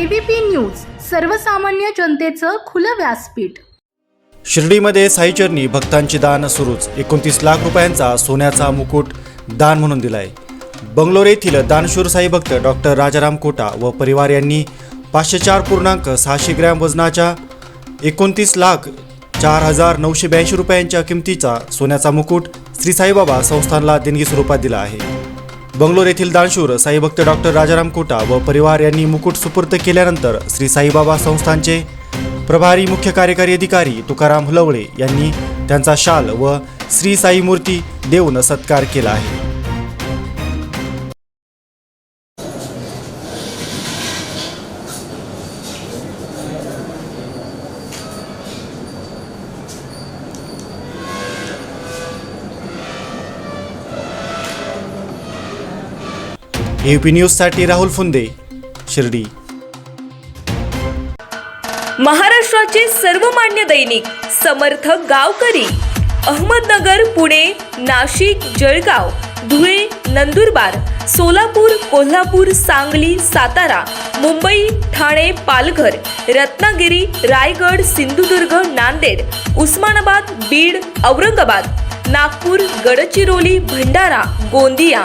ABP news सर्वसामान्य जनतेचं खुलं व्यासपीठ. शिर्डीमध्ये साईचरणी भक्तांची दान सुरूच. एकोणतीस लाख रुपयांचा सोन्याचा मुकुट दान म्हणून दिलाय. बंगलोर येथील दानशूर साई भक्त डॉक्टर राजाराम कोटा व परिवार यांनी पाचशे चार पूर्णांक सहाशे ग्रॅम वजनाच्या एकोणतीस लाख चार हजार नऊशे ब्याऐंशी रुपयांच्या किमतीचा सोन्याचा मुकुट श्री साईबाबा संस्थानला देणगी स्वरूपात दिला आहे. बंगलोर येथील दानशूर साईभक्त डॉक्टर राजाराम कोटा व परिवार यांनी मुकुट सुपूर्त केल्यानंतर श्री साईबाबा संस्थानचे प्रभारी मुख्य कार्यकारी अधिकारी तुकाराम हुलवळे यांनी त्यांचा शाल व श्री साई मूर्ती देऊन सत्कार केला आहे. एपी न्यूजसाठी राहुल फुंदे शिर्डी. महाराष्ट्राचे सर्वमान्य दैनिक समर्थ गावकरी. अहमदनगर पुणे नाशिक जळगाव धुळे नंदुरबार सोलापूर कोल्हापूर सांगली सातारा मुंबई ठाणे पालघर रत्नागिरी रायगड सिंधुदुर्ग नांदेड उस्मानाबाद बीड औरंगाबाद नागपूर गडचिरोली भंडारा गोंदिया